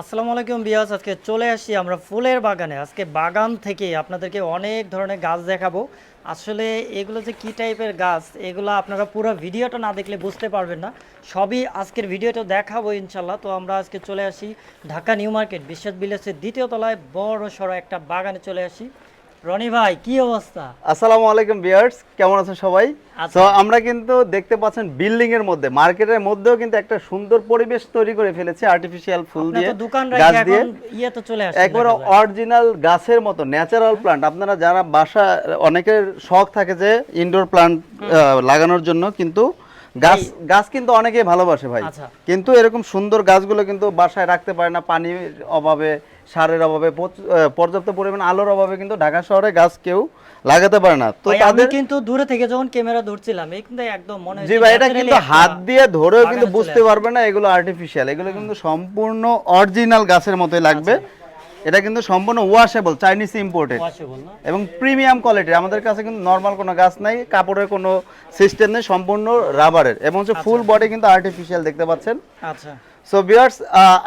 আসসালামু আলাইকুম বিয়াস আজকে চলে আসি আমরা ফুলের বাগানে। আজকে বাগান থেকে আপনাদেরকে অনেক ধরনের গাছ দেখাবো। আসলে এগুলো যে কি টাইপের গাছ, এগুলো আপনারা পুরো ভিডিওটা না দেখলে বুঝতে পারবেন না। সবই আজকের ভিডিওটা দেখাবো ইনশাল্লাহ তো আমরা আজকে চলে আসি ঢাকা নিউ মার্কেট বিশ্বাস বিলেসের দ্বিতীয় তলায় বড় সড়ো একটা বাগানে চলে আসি। রনি ভাই কি অবস্থা? আসসালামু আলাইকুম ভিউয়ার্স কেমন আছেন সবাই? আচ্ছা। তো আমরা কিন্তু দেখতে পাচ্ছেন বিল্ডিং এর মধ্যে মার্কেটের মধ্যেও কিন্তু একটা সুন্দর পরিবেশ তৈরি করে ফেলেছে আর্টিফিশিয়াল ফুল দিয়ে গাছ দিয়ে। ইয়ে তো চলে আসে একবার অরিজিনাল গাছের মতো ন্যাচারাল প্লান্ট আপনারা যারা বাসা অনেকের শখ থাকে যে ইনডোর প্লান্ট লাগানোর জন্য কিন্তু গাছ গাছ কিন্তু অনেকেই ভালোবাসে ভাই। আচ্ছা। কিন্তু এরকম সুন্দর গাছগুলো কিন্তু বাসায় রাখতে পারে না পানির অভাবে সারের অভাবে পর্যাপ্ত পরিমাণ আলোর অভাবে কিন্তু ঢাকা শহরে গাছ কেউ লাগাতে পারে না। তো আমি তাদের কিন্তু দূরে থেকে যখন ক্যামেরা ধরছিলাম এই কিন্তু একদম মনে জি ভাই এটা কিন্তু হাত দিয়ে ধরেও কিন্তু বুঝতে পারবে না এগুলো আর্টিফিশিয়াল এগুলো কিন্তু সম্পূর্ণ অরিজিনাল গাছের মতোই লাগবে। এটা কিন্তু সম্পূর্ণ ওয়াশেবল চাইনিজ ইম্পোর্টেড? এবং প্রিমিয়াম কোয়ালিটির আমাদের কাছে কিন্তু নর্মাল কোনো গাছ নাই কাপড়ের কোনো সিস্টেম নেই সম্পূর্ণ রাবারের এবং হচ্ছে ফুল বডি কিন্তু আর্টিফিশিয়াল দেখতে পাচ্ছেন? আচ্ছা। সো বিয়ার্স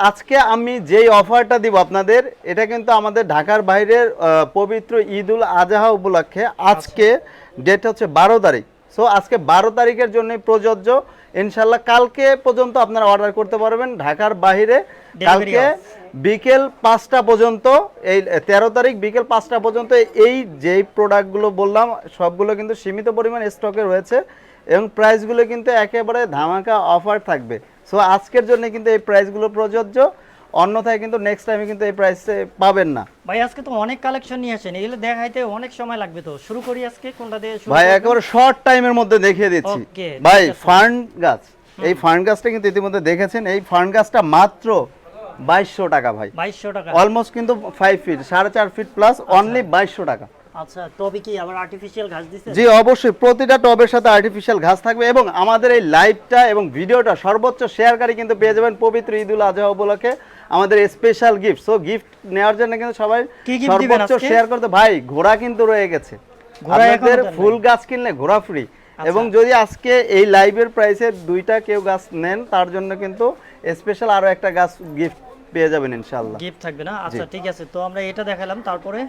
আজকে আমি যেই অফারটা দিব আপনাদের এটা কিন্তু আমাদের ঢাকার বাইরের পবিত্র ঈদ উল আজহা উপলক্ষে আজকে ডেট হচ্ছে বারো তারিখ। সো আজকে বারো তারিখের জন্য প্রযোজ্য। ইনশাল্লাহ কালকে পর্যন্ত আপনারা অর্ডার করতে পারবেন ঢাকার বাইরে। কালকে বিকেল পাঁচটা পর্যন্ত এই তেরো তারিখ বিকেল পাঁচটা পর্যন্ত এই যেই প্রোডাক্টগুলো বললাম সবগুলো কিন্তু সীমিত পরিমাণ স্টকে রয়েছে এবং প্রাইসগুলো কিন্তু একেবারে ধামাকা অফার থাকবে। সো আজকের জন্য কিন্তু এই প্রাইসগুলো প্রযোজ্য। অন্যথায় কিন্তু নেক্সট টাইমে কিন্তু এই প্রাইসে পাবেন না। ভাই আজকে তো অনেক কালেকশন নিয়ে আসেন। এগুলো দেখাইতে অনেক সময় লাগবে তো। শুরু করি আজকে কোনটা দিয়ে শুরু ভাই? একেবারে শর্ট টাইমের মধ্যে দেখিয়ে দিচ্ছি। ভাই। ফার্ন গাছ। এই ফার্ন গাছটা কিন্তু ইতিমধ্যে দেখেছেন? এই ফার্ন গাছটা মাত্র বাইশশো টাকা ভাই। বাইশশো টাকা। অলমোস্ট কিন্তু ফাইভ ফিট সাড়ে চার ফিট প্লাস অনলি বাইশশো টাকা। আচ্ছা তবে কি আবার আর্টিফিশিয়াল ঘাস দিছে? জি অবশ্যই। প্রতিটা টবের সাথে আর্টিফিশিয়াল ঘাস থাকবে এবং আমাদের এই লাইভটা এবং ভিডিওটা সর্বোচ্চ শেয়ারকারী কিন্তু পেয়ে যাবেন পবিত্র ঈদুল আজহা উপলক্ষে আমাদের স্পেশাল গিফট সো গিফট নেওয়ার জন্য কিন্তু সবাই সর্বোচ্চ শেয়ার করতে ভাই ঘোড়া কিন্তু রয়ে গেছে। আপনাদের ফুল গাছ কিনলে ঘোড়া ফ্রি আচ্ছা। এবং যদি আজকে এই লাইভের প্রাইসে দুইটা কেউ গাছ নেন তার জন্য কিন্তু স্পেশাল আরও একটা গাছ গিফট পেয়ে যাবেন ইনশাআল্লাহ। গিফট থাকবে না? আচ্ছা ঠিক আছে তো আমরা এটা দেখালাম তারপরে?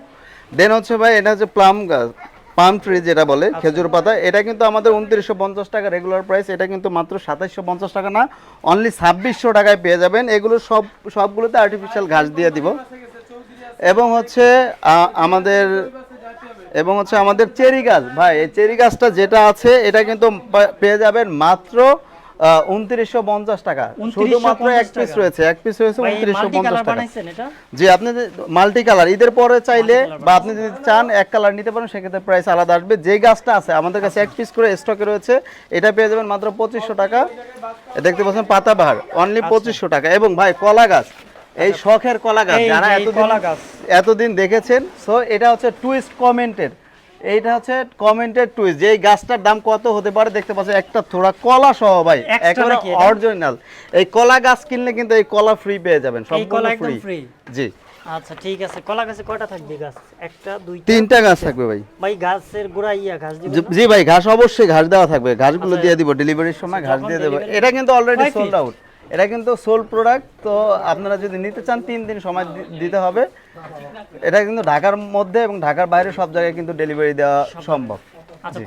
দেন হচ্ছে ভাই এটা হচ্ছে প্লাম গাছ পাম ট্রি যেটা বলে আচ্ছা। খেজুর পাতা। এটা কিন্তু আমাদের উনত্রিশশো পঞ্চাশ টাকা রেগুলার প্রাইস এটা কিন্তু মাত্র সাতাইশশো পঞ্চাশ টাকা না অনলি ছাব্বিশশো টাকায় পেয়ে যাবেন। এগুলো সব সবগুলোতে আর্টিফিশিয়াল ঘাস দিয়ে দিব। এবং হচ্ছে আমাদের এবং হচ্ছে আমাদের চেরি গাছ। ভাই এই চেরি গাছটা যেটা আছে এটা কিন্তু পেয়ে যাবেন মাত্র উনত্রিশশো পঞ্চাশ টাকা। 2950 শুধুমাত্র এক পিস রয়েছে এক পিস রয়েছে উনত্রিশশো পঞ্চাশ কালার টাকা। বানাইছেন জি আপনি মাল্টি কালার ঈদের পরে চাইলে বা আপনি যদি চান এক কালার নিতে পারেন সেক্ষেত্রে প্রাইস আলাদা আসবে। যে গাছটা আছে আমাদের কাছে এক পিস করে স্টকে রয়েছে এটা পেয়ে যাবেন মাত্র পঁচিশশো টাকা। দেখতে পাচ্ছেন পাতাবাহার অনলি পঁচিশশো টাকা। এবং ভাই কলা গাছ এই শখের কলা গাছ যারা এতদিন এতদিন দেখেছেন সো এটা হচ্ছে টুইস্ট কমেন্টেড এইটা হচ্ছে কমেন্টেড টুইস্ট যে গাছটার দাম কত হতে পারে দেখতে পাচ্ছেন একটা থোড়া কলা সহ ভাই একেবারে অরিজিনাল এই কলা গাছ কিনলে কিন্তু এই কলা ফ্রি পেয়ে যাবেন এই সম্পূর্ণ কলা একদম ফ্রি জি। আচ্ছা ঠিক আছে। কলা গাছে কয়টা থাকবে গাছ? একটা দুইটা? তিনটা গাছ থাকবে ভাই। ভাই গাছের গোড়া ইয়া ঘাস দিবেন জি- ভাই ঘাস অবশ্যই ঘাস দেওয়া থাকবে। ঘাসগুলো আচ্ছা। দিয়ে দিব ডেলিভারির সময় ঘাস দিয়ে দেবো। এটা কিন্তু অলরেডি সোল্ড আউট এটা কিন্তু সোল্ড প্রোডাক্ট তো আপনারা যদি নিতে চান তিন দিন সময় দিতে হবে। এটা কিন্তু ঢাকার মধ্যে এবং ঢাকার বাইরে সব জায়গায় কিন্তু ডেলিভারি দেওয়া সম্ভব। আচ্ছা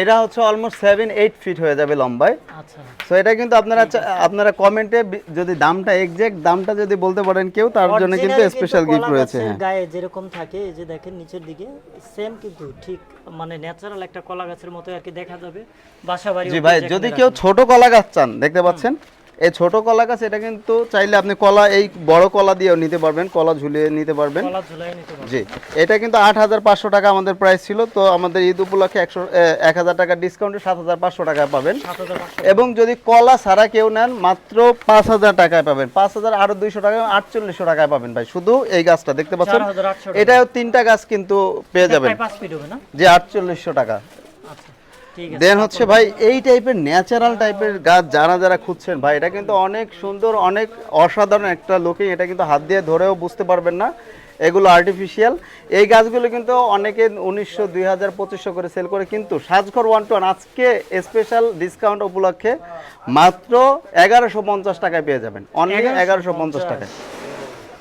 এটা? হচ্ছে অলমোস্ট সেভেন এইট ফিট হয়ে যাবে লম্বায়। আচ্ছা। সো এটা কিন্তু আপনারা আপনারা কমেন্টে যদি দামটা এক্সাক্ট দামটা যদি বলতে পারেন কেউ তার জন্য কিন্তু স্পেশাল গিফট রয়েছে হ্যাঁ। গায়ে যেরকম থাকে এই যে দেখেন নিচের দিকে সেম কিন্তু ঠিক মানে ন্যাচারাল একটা কলা গাছের মতো আর কি দেখা যাবে। বাসা বাড়ি জি ভাই যদি কেউ ছোট কলা গাছ চান দেখতে পাচ্ছেন? এই ছোট কলা গাছ এটা কিন্তু চাইলে আপনি কলা এই বড় কলা দিয়েও নিতে পারবেন কলা ঝুলিয়ে নিতে পারবেন। জি এটা কিন্তু আট হাজার পাঁচশো টাকা আমাদের প্রাইস ছিল তো আমাদের ঈদ উপলক্ষে একশো এক হাজার টাকা ডিসকাউন্টে সাত হাজার পাঁচশো টাকায় পাবেন। এবং যদি কলা ছাড়া কেউ নেন মাত্র পাঁচ হাজার টাকায় পাবেন। পাঁচ হাজার আরও দুইশো টাকা আটচল্লিশশো টাকায় পাবেন ভাই। শুধু এই গাছটা দেখতে পাচ্ছেন? এটাও তিনটা গাছ কিন্তু পেয়ে যাবেন। যে আটচল্লিশশো টাকা। আচ্ছা। দেন হচ্ছে ভাই এই টাইপের ন্যাচারাল টাইপের গাছ যারা যারা খুঁজছেন ভাই এটা কিন্তু অনেক সুন্দর অনেক অসাধারণ একটা লোকে এটা কিন্তু হাত দিয়ে ধরেও বুঝতে পারবেন না এগুলো আর্টিফিশিয়াল এই গাছগুলো কিন্তু অনেকে উনিশশো দুই হাজার পঁচিশশো করে সেল করে কিন্তু সাজঘর ওয়ান টু ওয়ান আজকে স্পেশাল ডিসকাউন্ট উপলক্ষে মাত্র এগারোশো পঞ্চাশ টাকায় পেয়ে যাবেন অনলি এগারোশো পঞ্চাশ টাকায়।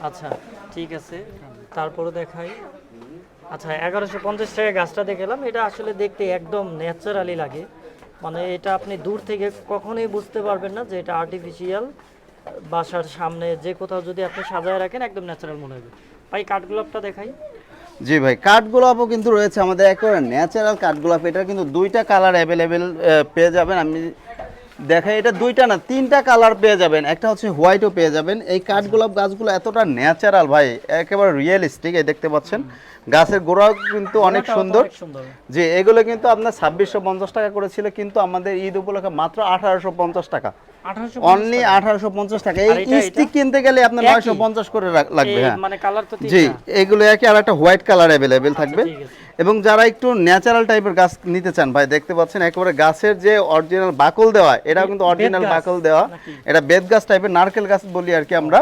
আচ্ছা ঠিক আছে তারপরে দেখাই। আচ্ছা এগারোশো পঞ্চাশ টাকা গাছটা দেখলাম। এটা আসলে দেখতে একদম ন্যাচারালি লাগে। মানে এটা আপনি দূর থেকে কখনোই বুঝতে পারবেন না যে এটা আর্টিফিশিয়াল বাসার সামনে যে কোথাও যদি আপনি সাজায় রাখেন, একদম ন্যাচারাল মনে হবে। ভাই কাঠগোলাপটা দেখাই। জি ভাই কাঠগোলাপও কিন্তু রয়েছে আমাদের একেবারে ন্যাচারাল কাঠগোলাপ এটা কিন্তু দুইটা কালার অ্যাভেলেবেল পেয়ে যাবেন। আমি দেখাই এটা দুইটা না তিনটা কালার পেয়ে যাবেন। একটা হচ্ছে হোয়াইটও পেয়ে যাবেন। এই কাঠগোলাপ গাছগুলো এতটা ন্যাচারাল ভাই একেবারে রিয়েলিস্টিক এই দেখতে পাচ্ছেন। গাছের গোড়াও কিন্তু অনেক সুন্দর। যে এগুলো কিন্তু আপনার ছাব্বিশশো পঞ্চাশ টাকা করেছিল কিন্তু আমাদের ঈদ উপলক্ষে মাত্র আঠারোশো পঞ্চাশ টাকা। অনলি আঠারোশো পঞ্চাশ টাকা। এই স্টিক কিনতে গেলে আপনার? নয়শো পঞ্চাশ করে লাগবে হ্যাঁ। মানে কালার তো জি। এগুলো একই আর একটা হোয়াইট কালার অ্যাভেলেবেল থাকবে। এবং যারা একটু ন্যাচারাল টাইপের গাছ নিতে চান ভাই দেখতে পাচ্ছেন একেবারে গাছের যে অরিজিনাল বাকল দেওয়া এটা কিন্তু অরিজিনাল বাকল দেওয়া। এটা বেত গাছ টাইপের নারকেল গাছ বলি আর কি আমরা।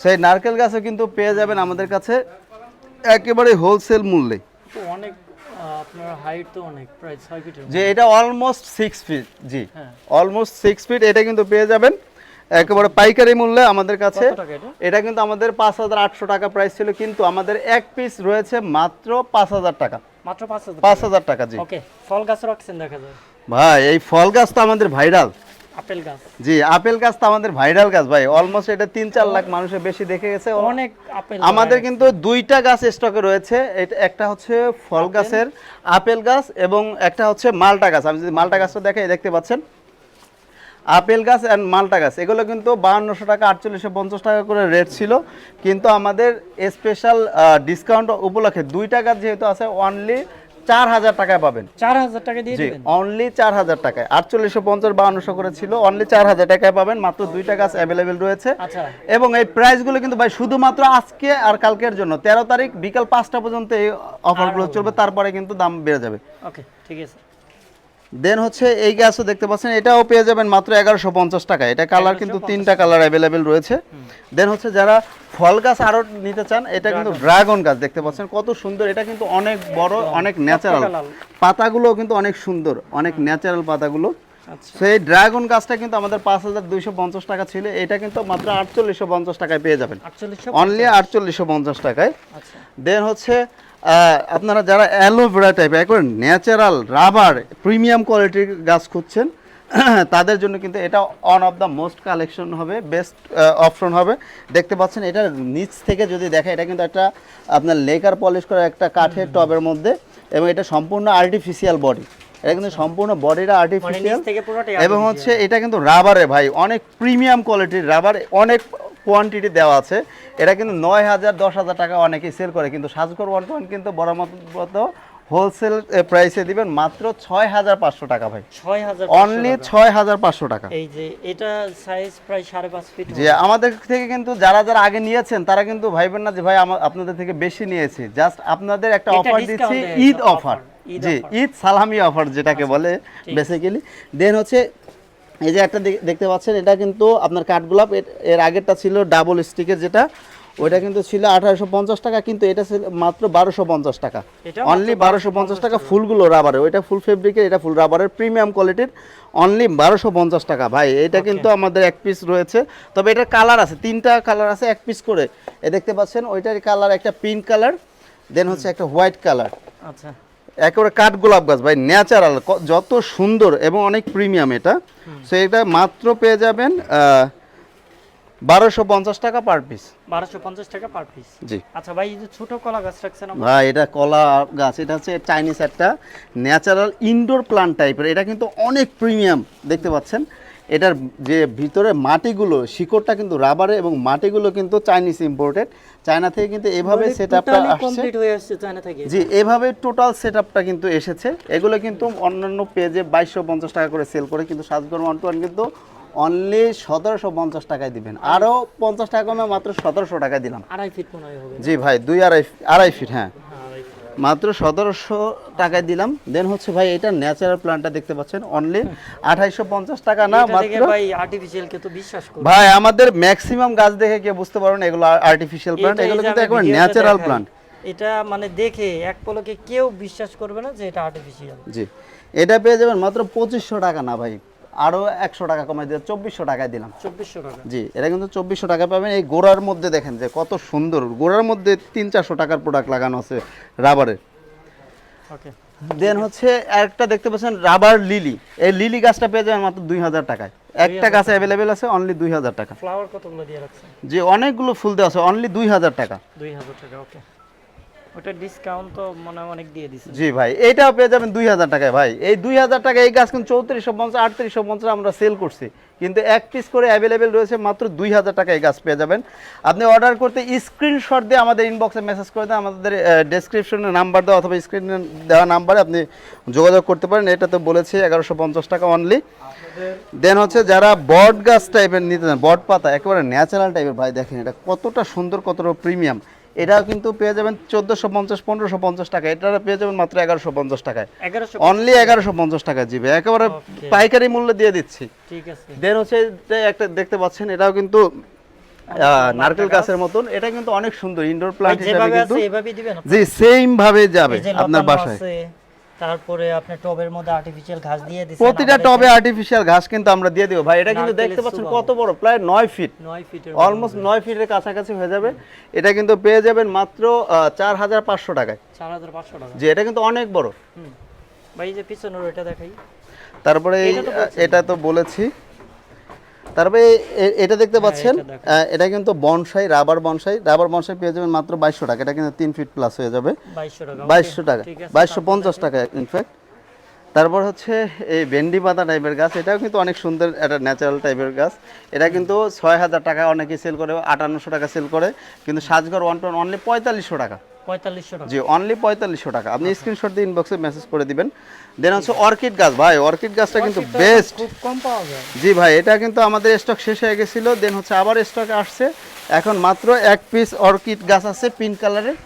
সেই নারকেল গাছও কিন্তু পেয়ে যাবেন আমাদের কাছে একেবারে হোলসেল মূল্যে। অনেক আপনার হাইট তো অনেক প্রায় 6 ফিট যে এটা অলমোস্ট সিক্স ফিট জি। অলমোস্ট সিক্স ফিট এটা কিন্তু পেয়ে যাবেন। একেবারে পাইকারি মূল্যে আমাদের কাছে। এটা? কিন্তু আমাদের পাঁচ হাজার আটশো টাকা প্রাইস ছিল কিন্তু আমাদের এক পিস রয়েছে মাত্র পাঁচ হাজার টাকা। মাত্র পাঁচ হাজার পাঁচ হাজার টাকা জি। ওকে ফল গাছ রাখছেন দেখা যায়। ভাই এই ফল গাছ তো আমাদের ভাইরাল আপেল গাছ। জি আপেল গাছ তো আমাদের ভাইরাল গাছ ভাই। অলমোস্ট এটা তিন চার লাখ মানুষের বেশি দেখে গেছে। অনেক আপেল আমাদের কিন্তু দুইটা গাছ স্টকে রয়েছে। এটা একটা হচ্ছে ফল গাছের আপেল গাছ এবং একটা হচ্ছে মালটা গাছ। আমি যদি মালটা গাছটা দেখে দেখতে পাচ্ছেন? আপেল গাছ অ্যান্ড মালটা গাছ। এগুলো কিন্তু বাহান্নশো টাকা আটচল্লিশশো পঞ্চাশ টাকা করে রেট ছিল। কিন্তু আমাদের স্পেশাল ডিসকাউন্ট উপলক্ষে দুইটা গাছ যেহেতু আছে অনলি চার হাজার টাকায় পাবেন। চার হাজার টাকা দিয়ে জি অনলি চার হাজার টাকায়। আটচল্লিশশো পঞ্চাশ বাহান্নশো করে ছিল অনলি চার হাজার টাকায় পাবেন মাত্র দুইটা গাছ অ্যাভেলেবেল রয়েছে। আচ্ছা। এবং এই প্রাইসগুলো কিন্তু ভাই শুধুমাত্র আজকে আর কালকের জন্য তেরো তারিখ বিকাল পাঁচটা পর্যন্ত এই অফারগুলো চলবে তারপরে কিন্তু দাম বেড়ে যাবে। ওকে ঠিক আছে। দেন হচ্ছে এই গাছও দেখতে পাচ্ছেন এটাও পেয়ে যাবেন মাত্র এগারোশো পঞ্চাশ টাকা। এটা কালার কিন্তু তিনটা কালার অ্যাভেলেবেল রয়েছে। দেন হচ্ছে যারা ফল গাছ আরও নিতে চান এটা কিন্তু ড্রাগন গাছ। দেখতে পাচ্ছেন কত সুন্দর। এটা কিন্তু অনেক বড় অনেক ন্যাচারাল পাতাগুলো কিন্তু অনেক সুন্দর অনেক ন্যাচারাল পাতাগুলো। আচ্ছা। সেই ড্রাগন গাছটা কিন্তু আমাদের পাঁচ হাজার দুইশো পঞ্চাশ টাকা ছিল এটা কিন্তু মাত্র আটচল্লিশশো পঞ্চাশ টাকায় পেয়ে যাবেন। অনলি আটচল্লিশশো পঞ্চাশ টাকায়। আচ্ছা। দেন হচ্ছে আহ, আপনারা যারা অ্যালোভেরা টাইপ একবার ন্যাচারাল রাবার প্রিমিয়াম কোয়ালিটির গাছ খুঁজছেন তাদের জন্য কিন্তু এটা one of the most collection হবে বেস্ট অপশন হবে। দেখতে পাচ্ছেন এটা নিচ থেকে যদি দেখা এটা কিন্তু একটা আপনার লেকার পলিশ করা একটা কাঠের টবের মধ্যে এবং এটা সম্পূর্ণ আর্টিফিশিয়াল বডি এটা কিন্তু সম্পূর্ণ বডিটা মানে আর্টিফিশিয়াল পুরোটাই এবং হচ্ছে এটা কিন্তু রাবারে ভাই অনেক প্রিমিয়াম কোয়ালিটির রাবার অনেক কোয়ান্টিটি দেওয়া আছে এটা কিন্তু নয় হাজার দশ হাজার টাকা অনেকেই সেল করে কিন্তু সাজগর সাজকর বর্তমান কিন্তু বড় মতো হোলসেল প্রাইসে দিবেন মাত্র ছয় হাজার পাঁচশো টাকা ভাই। অনলি ছয় হাজার পাঁচশো টাকা। এই যে এটা সাইজ প্রায় সাড়ে পাঁচ ফিট যে আমাদের থেকে কিন্তু যারা যারা আগে নিয়েছেন তারা কিন্তু ভাইবেন না যে ভাই আপনাদের থেকে বেশি নিয়েছি। জাস্ট আপনাদের একটা অফার দিচ্ছি ঈদ অফার জি আচ্ছা, ঈদ সালামি অফার যেটাকে বলে বেসিক্যালি দেন হচ্ছে এই যে একটা দেখ- দেখতে পাচ্ছেন এটা কিন্তু আপনার কাঠগোলাপ এর- এর আগেরটা ছিল ডাবল স্টিকের যেটা। ওইটা কিন্তু ছিল আঠারোশো পঞ্চাশ টাকা কিন্তু এটা ছিল মাত্র বারোশো পঞ্চাশ টাকা। অনলি বারোশো পঞ্চাশ টাকা ফুলগুলো রাবারের ওইটা ফুল ফেব্রিকের এটা ফুল রাবারের প্রিমিয়াম কোয়ালিটির অনলি বারোশো পঞ্চাশ টাকা ভাই। এটা কিন্তু আমাদের এক পিস রয়েছে। তবে এটার কালার আছে তিনটা কালার আছে এক পিস করে। এ দেখতে পাচ্ছেন ওইটার কালার একটা পিঙ্ক কালার দেন হচ্ছে একটা হোয়াইট কালার আচ্ছা। একেবারে কাঠ গোলাপ গাছ ভাই ন্যাচারাল যত সুন্দর এবং অনেক প্রিমিয়াম এটা। সো এটা মাত্র পেয়ে যাবেন বারোশো পঞ্চাশ টাকা পার পিস বারোশো পঞ্চাশ টাকা পার পিস জি। আচ্ছা ভাই এই যে ছোট কলা গাছ রাখছেন ভাই এটা কলা গাছ এটা হচ্ছে চাইনিজ একটা ন্যাচারাল ইনডোর প্লান্ট টাইপের এটা কিন্তু অনেক প্রিমিয়াম দেখতে পাচ্ছেন? এটার যে ভিতরে মাটিগুলো শিকড়টা কিন্তু রাবারে এবং মাটিগুলো কিন্তু চাইনিজ ইম্পোর্টেড চায়না থেকে কিন্তু এভাবে সেট আপটা আসছে। জি এভাবে টোটাল সেট আপটা কিন্তু এসেছে। এগুলো কিন্তু অন্যান্য পেজে বাইশশো পঞ্চাশ টাকা করে সেল করে কিন্তু সাজগর ওয়ান টু ওয়ান কিন্তু অনলি সতেরোশো পঞ্চাশ টাকায় দিবেন। আরও পঞ্চাশ টাকা কমে মাত্র সতেরোশো টাকায় দিলাম। আড়াই ফিট মনে হয় জি ভাই দুই আড়াই আড়াই ফিট হ্যাঁ। মাত্র সতেরোশো টাকায় দিলাম। দেন হচ্ছে ভাই এটা ন্যাচারাল প্লান্টটা দেখতে পাচ্ছেন অনলি আঠাইশো পঞ্চাশ টাকা না মাত্র ভাই আর্টিফিশিয়াল কে তো বিশ্বাস করি। ভাই আমাদের ম্যাক্সিমাম গাছ দেখে কেউ বুঝতে পারবেন এগুলো আর্টিফিশিয়াল প্লান্ট এগুলো কিন্তু একবার ন্যাচারাল প্লান্ট এটা মানে দেখে এক পলকে কেউ বিশ্বাস করবে না যে এটা আর্টিফিশিয়াল জি। এটা পেয়ে যাবেন মাত্র পঁচিশশো টাকা না ভাই। আরও একশো টাকা কমাই দিয়ে চব্বিশশো টাকায় দিলাম। চব্বিশশো টাকা। জি এটা কিন্তু চব্বিশশো টাকা পাবেন। এই গোড়ার মধ্যে দেখেন যে কত সুন্দর। গোড়ার মধ্যে তিন চারশো টাকার প্রোডাক্ট লাগানো আছে রাবারের ওকে দেন হচ্ছে একটা দেখতে পাচ্ছেন রাবার লিলি। এই লিলি গাছটা পেয়ে যাবেন মাত্র দুই হাজার টাকায়। একটা গাছ অ্যাভেলেবেল আছে অনলি দুই হাজার টাকা। ফ্লাওয়ার কতগুলো দিয়ে রাখছেন? যে অনেকগুলো ফুল দেওয়া আছে অনলি দুই হাজার টাকা। দুই হাজার টাকা ওকে ওটা ডিসকাউন্ট তো মনে হয় অনেক দিয়ে দিছে। জি ভাই এইটাও পেয়ে যাবেন দুই হাজার টাকায় ভাই। এই দুই হাজার টাকা এই গাছ কিন্তু চৌত্রিশশো পঞ্চাশ আটত্রিশশো পঞ্চাশ আমরা সেল করছি। কিন্তু এক পিস করে অ্যাভেলেবেল রয়েছে মাত্র দুই হাজার টাকা এই গাছ পেয়ে যাবেন। আপনি অর্ডার করতে স্ক্রিনশট দিয়ে আমাদের ইনবক্সে মেসেজ করে দেন আমাদের ডেসক্রিপশনে নাম্বার দেওয়া অথবা স্ক্রিনে দেওয়া নাম্বারে আপনি যোগাযোগ করতে পারেন। এটা তো বলেছি এগারোশো পঞ্চাশ টাকা অনলি দেন হচ্ছে যারা বট গাছ টাইপের নিতে চান বট পাতা একেবারে ন্যাচারাল টাইপের ভাই দেখেন এটা কতটা সুন্দর কতটা প্রিমিয়াম এটাও কিন্তু পেয়ে যাবেন চোদ্দোশো পঞ্চাশ পনেরোশো পঞ্চাশ টাকা। এটা পেয়ে যাবেন মাত্র এগারোশো পঞ্চাশ টাকায়। অনলি এগারোশো পঞ্চাশ টাকা জিবে। একেবারে পাইকারি মূল্যে দিয়ে দিচ্ছি। ঠিক আছে। দেন হচ্ছে একটা দেখতে পাচ্ছেন এটাও কিন্তু আহ, নারকেল গাছের মতন। এটা কিন্তু অনেক সুন্দর ইনডোর প্লান্ট হিসেবে কিন্তু? জি সেম ভাবে যাবে আপনার বাসায়। তারপরে আপনি টবের মধ্যে আর্টিফিশিয়াল ঘাস দিয়ে দিছেন প্রতিটা টবে আর্টিফিশিয়াল ঘাস কিন্তু আমরা দিয়ে দেব। ভাই এটা কিন্তু দেখতে পাচ্ছেন কত বড় প্রায় নয় ফিট 9 ফিটের অলমোস্ট নয় ফিটের কাছাকাছি হয়ে যাবে। এটা কিন্তু পেয়ে যাবেন মাত্র চার হাজার পাঁচশো টাকায়। চার হাজার পাঁচশো টাকা। যে এটা কিন্তু অনেক বড়। ভাই এই যে পিছনের এটা দেখাই। তারপরে। এটা তো বলেছি। তারপরে এটা দেখতে পাচ্ছেন এটা কিন্তু bonsai rubber bonsai. Rubber bonsai পেয়ে যাবেন মাত্র বাইশশো টাকা। এটা কিন্তু তিন ফিট প্লাস হয়ে যাবে। বাইশশো টাকা বাইশশো পঞ্চাশ টাকা ইনফ্যাক্ট তারপর হচ্ছে এই ভেন্ডি পাতা টাইপের গাছ। এটাও কিন্তু অনেক সুন্দর একটা ন্যাচারাল টাইপের গাছ। এটা কিন্তু ছয় হাজার টাকা অনেকে সেল করে আটান্নশো টাকা সেল করে। কিন্তু সাজঘর ওয়ান টন অনলি পঁয়তাল্লিশশো টাকা। জি অনলি পঁয়তাল্লিশশো টাকা। আপনি স্ক্রিনশট দিয়ে ইনবক্সে মেসেজ করে দিবেন। দেন হচ্ছে অর্কিড গাছ ভাই অর্কিড গাছটা কিন্তু বেস্ট খুব কম পাওয়া যায়। জি ভাই এটা কিন্তু আমাদের স্টক শেষ হয়ে গেছিল। দেন হচ্ছে আবার স্টকে আসছে। এখন মাত্র এক পিস অর্কিড গাছ আছে পিঙ্ক কালারের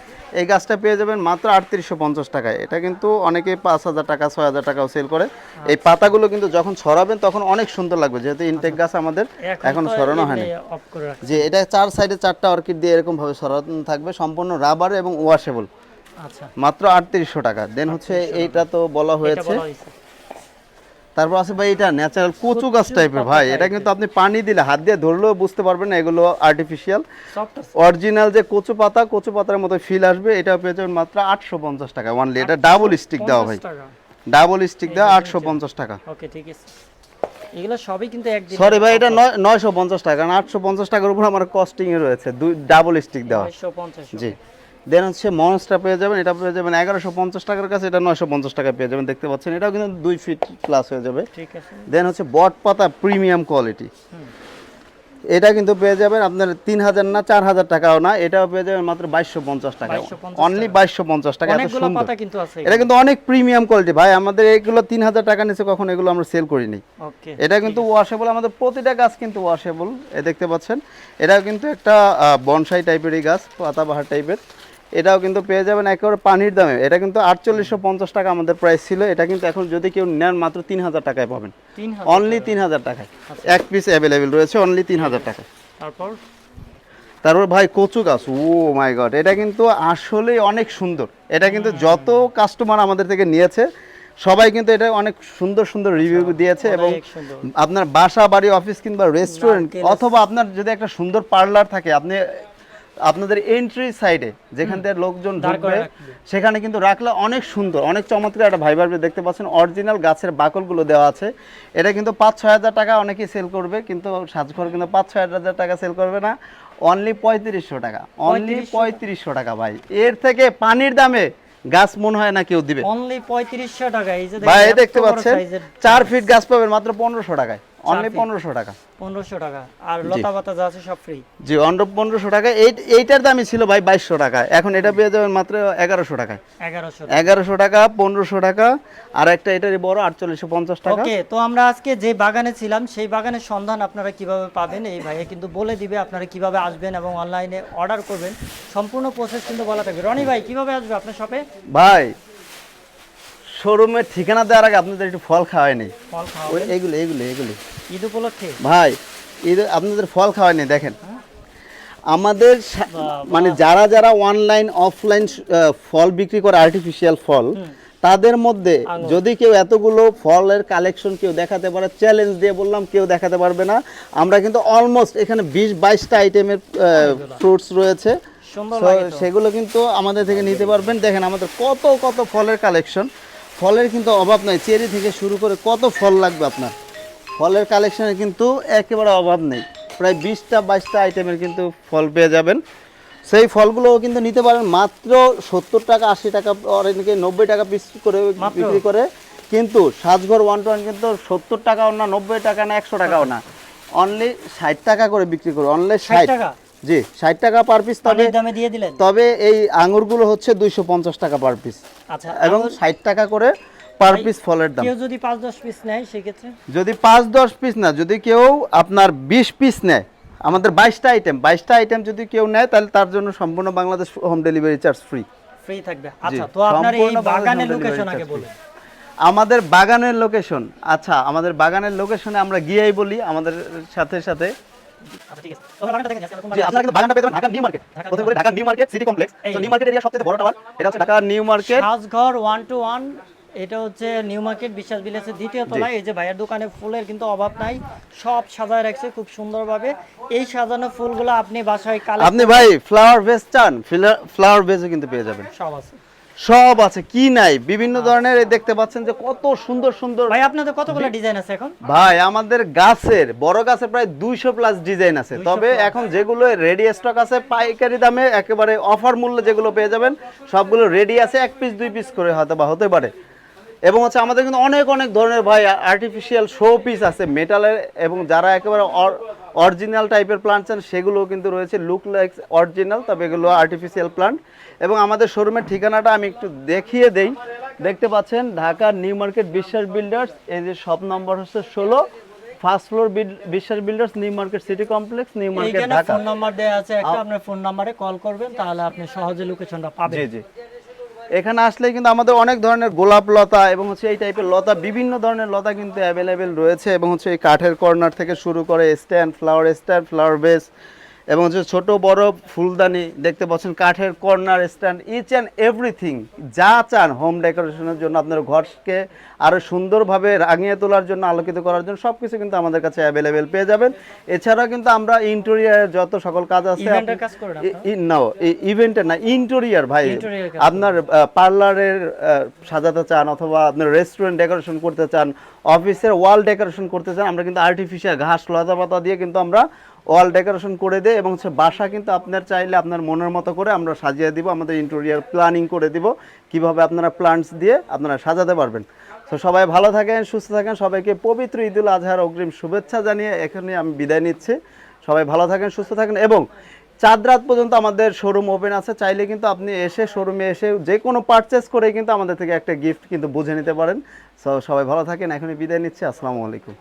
এই গাছটা পেয়ে যাবেন মাত্র আটত্রিশশো পঞ্চাশ টাকায়। এটা কিন্তু অনেকে পাঁচ হাজার টাকা ছয় হাজার টাকাও সেল করে। এই পাতাগুলো কিন্তু যখন ছড়াবেন তখন অনেক সুন্দর লাগবে যেহেতু ইনটেক গাছ আমাদের এখন সরানো হয়নি। যে এটা চার সাইডে চারটা অর্কিড দিয়ে এরকম ভাবে ছড়ানো থাকবে সম্পূর্ণ রাবার এবং ওয়াশেবল আচ্ছা। মাত্র আটত্রিশশো টাকা। দেন হচ্ছে এইটা তো বলা হয়েছে। তারপর আছে ভাই এটা ন্যাচারাল কচু গাছ টাইপের ভাই। এটা কিন্তু আপনি পানি দিলে হাত দিয়ে ধরলেও বুঝতে পারবেন না এগুলো আর্টিফিশিয়াল অরিজিনাল যে কচু পাতা কচু পাতার মতো ফিল আসবে এটা পেয়ে যাবেন মাত্র আটশো পঞ্চাশ টাকা ওয়ানলি এটা ডাবল স্টিক দেওয়া ভাই। ডাবল স্টিক দেওয়া আটশো পঞ্চাশ টাকা। ওকে ঠিক আছে। এগুলো সবই কিন্তু একদিন সরি ভাই এটা নয় নয়শো পঞ্চাশ টাকা কারণ আটশো পঞ্চাশ টাকার উপর আমার কস্টিং এ রয়েছে। দুই ডাবল স্টিক দেওয়া। জি। দেন হচ্ছে মনসটা পেয়ে যাবেন এটা পেয়ে যাবেন এগারোশো পঞ্চাশ টাকার কাছে এটা নয়শো পঞ্চাশ টাকা পেয়ে যাবেন দেখতে পাচ্ছেন। এটাও কিন্তু দুই ফিট প্লাস হয়ে যাবে। দেন হচ্ছে বট পাতা প্রিমিয়াম কোয়ালিটি এটা কিন্তু পেয়ে যাবেন আপনার তিন হাজার না চার হাজার টাকাও না এটাও পেয়ে যাবেন মাত্র বাইশশো পঞ্চাশ টাকা। অনলি বাইশশো পঞ্চাশ টাকা এত সুন্দর। কিন্তু এটা কিন্তু অনেক প্রিমিয়াম কোয়ালিটি ভাই আমাদের এগুলো তিন হাজার টাকা নিচে কখন এগুলো আমরা সেল করিনি। এটা কিন্তু ওয়াশেবল আমাদের প্রতিটা গাছ কিন্তু ওয়াশেবল এ দেখতে পাচ্ছেন। এটাও কিন্তু একটা বনসাই টাইপেরই গাছ পাতাবাহার টাইপের এটাও কিন্তু পেয়ে যাবেন একেবারে পানির দামে। এটা কিন্তু আটচল্লিশশো পঞ্চাশ টাকা আমাদের প্রাইস ছিল। এটা কিন্তু এখন যদি কেউ নেন মাত্র তিন হাজার টাকায় পাবেন। অনলি তিন হাজার টাকায়। এক পিস অ্যাভেলেবেল রয়েছে অনলি তিন হাজার টাকা তারপর? তারপর ভাই কচু গাছ। ও মাই গড এটা কিন্তু আসলেই অনেক সুন্দর। এটা কিন্তু যত কাস্টমার আমাদের থেকে নিয়েছে সবাই কিন্তু এটা অনেক সুন্দর সুন্দর রিভিউ দিয়েছে এবং আপনার বাসা বাড়ি অফিস কিংবা রেস্টুরেন্ট অথবা আপনার যদি একটা সুন্দর পার্লার থাকে আপনি আপনাদের এন্ট্রি সাইডে যেখান থেকে লোকজন ঢুকবে সেখানে কিন্তু রাখলে অনেক সুন্দর অনেক চমৎকার একটা ভাইবার দেখতে পাচ্ছেন অরিজিনাল গাছের বাকলগুলো দেওয়া আছে। এটা কিন্তু পাঁচ ছয় হাজার টাকা অনেকেই সেল করবে কিন্তু সাজঘর কিন্তু পাঁচ ছয় হাজার টাকা সেল করবে না। অনলি পঁয়ত্রিশশো টাকা অনলি পঁয়ত্রিশশো। টাকা ভাই। এর থেকে পানির দামে গাছ মনে হয় না কেউ দিবে। অনলি পঁয়ত্রিশশো টাকা ভাই দেখতে পাচ্ছেন চার ফিট গাছ পাবেন মাত্র পনেরোশো টাকায়। Only feet। পনেরোশো টাকা। পনেরোশো টাকা। আর লতা পাতা যা আছে সব ফ্রি জি অন্য পনেরোশো টাকা। এই এইটার দামই ছিল ভাই বাইশশো টাকা। এখন এটা পেয়ে যাবেন মাত্র এগারোশো টাকায়। এগারোশো এগারোশো টাকা পনেরোশো টাকা। আর একটা এটারই বড় আটচল্লিশশো পঞ্চাশ টাকা। ওকে তো আমরা আজকে যে বাগানে ছিলাম সেই বাগানের সন্ধান আপনারা কীভাবে পাবেন? এই ভাইয়া কিন্তু বলে দিবে আপনারা কীভাবে আসবেন এবং অনলাইনে অর্ডার করবেন। সম্পূর্ণ প্রসেস কিন্তু বলা থাকবে। রনি ভাই কীভাবে আসবে আপনার শপে ভাই শোরুমের ঠিকানা দেওয়ার আগে আপনাদের একটু ফল খাওয়ায়নি। ওই এইগুলো এইগুলো এইগুলো ঈদ উপলক্ষে? ভাই যে আপনাদের ফল খাওয়ায়নি দেখেন। আমাদের মানে যারা যারা অনলাইন অফলাইন ফল বিক্রি করে আর্টিফিশিয়াল ফল তাদের মধ্যে যদি কেউ এতগুলো ফলের কালেকশন কেউ দেখাতে পারে চ্যালেঞ্জ দিয়ে বললাম কেউ দেখাতে পারবে না। আমরা কিন্তু অলমোস্ট এখানে বিশ বাইশটা আইটেমের ফ্রুটস রয়েছে। সেগুলো কিন্তু আমাদের থেকে নিতে পারবেন। দেখেন আমাদের কত কত ফলের কালেকশন ফলের কিন্তু অভাব নাই। চেরি থেকে শুরু করে কত ফল লাগবে আপনার? ফলের কালেকশনের কিন্তু একেবারে অভাব নেই। প্রায় বিশটা বাইশটা আইটেমের কিন্তু ফল পেয়ে যাবেন। সেই ফলগুলোও কিন্তু নিতে পারেন মাত্র সত্তর টাকা আশি টাকা অনেকে নব্বই টাকা পিস করে? বিক্রি করে। কিন্তু সাজঘর ওয়ান টু ওয়ান কিন্তু সত্তর টাকাও না নব্বই টাকা না একশো টাকাও না। অনলি ষাট টাকা করে বিক্রি করে অনলি ষাট। টাকা? জি ষাট টাকা পার পিস তবে দামে দিয়ে দিলেন? তবে এই আঙুরগুলো হচ্ছে দুইশো পঞ্চাশ টাকা পার পিস আচ্ছা এবং ষাট টাকা করে পার পিস ফলের দাম। কেউ যদি পাঁচ দশ পিস নেয় সেক্ষেত্রে? যদি পাঁচ দশ পিস না যদি কেউ আপনার বিশ পিস নেয় আমাদের বাইশটা আইটেম বাইশটা আইটেম যদি কেউ নেয় তাহলে তার জন্য সম্পূর্ণ Bangladesh home delivery charge free free থাকবে। আচ্ছা তো আপনার এই বাগানের লোকেশন আগে বলুন। আমাদের বাগানের লোকেশন আচ্ছা আমাদের বাগানের লোকেশনে আমরা গিয়েই বলি আমাদের সাথে সাথে আচ্ছা ঠিক আছে। তো বাগানটা দেখেন আজকে এরকম জি, বাগান আপনারা কিন্তু বাগানটা পেয়ে যাবেন ঢাকা নিউ মার্কেট। প্রথমে বলি Dhaka new market city complex তো নিউ মার্কেট এরিয়া সবচেয়ে বড় টাওয়ার এটা হচ্ছে Dhaka new market. Sajghor one two one এটা হচ্ছে নিউ মার্কেট বিশ্বাস বিলাসের দ্বিতীয় তলায়। এই যে ভাইয়ের দোকানে ফুলের কিন্তু অভাব নাই সব সাজায় রাখছে খুব সুন্দরভাবে। এই সাজানো ফুলগুলো আপনি বাসায় কালে আপনি ভাই ফ্লাওয়ার ভেজ চান ফ্লাওয়ার ভেজও কিন্তু পেয়ে যাবেন। সব আছে। সব আছে কি নাই? বিভিন্ন ধরনের দেখতে পাচ্ছেন যে কত সুন্দর সুন্দর ভাই আপনাদের কতগুলো ডিজাইন আছে এখন? ভাই আমাদের গাছের বড় গাছের প্রায় দুইশো প্লাস ডিজাইন আছে। তবে এখন যেগুলো রেডি স্টক আছে পাইকারি দামে একেবারে অফার মূল্যে যেগুলো পেয়ে যাবেন সবগুলো রেডি আছে এক পিস দুই পিস করে হয়তো বা হতে পারে। এবং হচ্ছে আমাদের কিন্তু অনেক অনেক ধরনের ভাই আর্টিফিশিয়াল শো পিস আছে মেটালের এবং যারা একেবারে অরিজিনাল টাইপের প্লান্ট চান সেগুলোও কিন্তু রয়েছে। লুক লাইক অরিজিনাল তবে এগুলো আর্টিফিশিয়াল প্লান্ট এবং আমাদের শোরুমের ঠিকানাটা আমি একটু দেখিয়ে দেই। দেখতে পাচ্ছেন Dhaka new market Biswas builders এই যে শপ নম্বর হচ্ছে ষোলো first floor Biswas builders new market city complex new market Dhaka phone number দেওয়া আছে একটা আপনার ফোন নাম্বারে কল করবেন তাহলে আপনি সহজে লোকেশনটা পাবেন। জি জি। এখানে আসলে কিন্তু আমাদের অনেক ধরনের গোলাপ লতা এবং হচ্ছে এই টাইপের লতা, বিভিন্ন ধরনের লতা কিন্তু অ্যাভেলেবেল রয়েছে এবং হচ্ছে এই কাঠের কর্নার থেকে শুরু করে stand flower stand flower vase এবং হচ্ছে ছোট বড় ফুলদানি দেখতে পাচ্ছেন কাঠের corner stand each and everything যা চান হোম ডেকোরেশনের জন্য আপনার ঘরকে আরও সুন্দরভাবে রাঙিয়ে তোলার জন্য আলোকিত করার জন্য সব কিছু কিন্তু আমাদের কাছে অ্যাভেলেবেল পেয়ে যাবেন। এছাড়াও কিন্তু আমরা ইন্টেরিয়ারের যত সকল কাজ আছে না ইভেন্টের না ইন্টেরিয়ার ভাই আপনার পার্লারের সাজাতে চান অথবা আপনার রেস্টুরেন্ট ডেকোরেশন করতে চান অফিসের ওয়াল ডেকোরেশন করতে চান আমরা কিন্তু আর্টিফিশিয়াল ঘাস লতা পাতা দিয়ে কিন্তু আমরা ওয়াল ডেকোরেশন করে দেয় এবং হচ্ছে বাসা কিন্তু আপনার চাইলে আপনার মনের মতো করে আমরা সাজিয়ে দিব, আমাদের ইন্টেরিয়ার প্ল্যানিং করে দিব, কীভাবে আপনারা প্লান্টস দিয়ে আপনারা সাজাতে পারবেন। তো সবাই ভালো থাকেন, সুস্থ থাকেন, সবাইকে পবিত্র ঈদুল আজহার অগ্রিম শুভেচ্ছা জানিয়ে এখানে আমি বিদায় নিচ্ছি। সবাই ভালো থাকেন, সুস্থ থাকেন এবং চাঁদ রাত পর্যন্ত আমাদের শোরুম ওপেন আছে, চাইলে কিন্তু আপনি এসে শোরুমে এসে যে কোনো পারচেস করে কিন্তু আমাদের থেকে একটা গিফট কিন্তু বুঝে নিতে পারেন। সো সবাই ভালো থাকেন, এখনই বিদায় নিচ্ছি, আসসালামু আলাইকুম।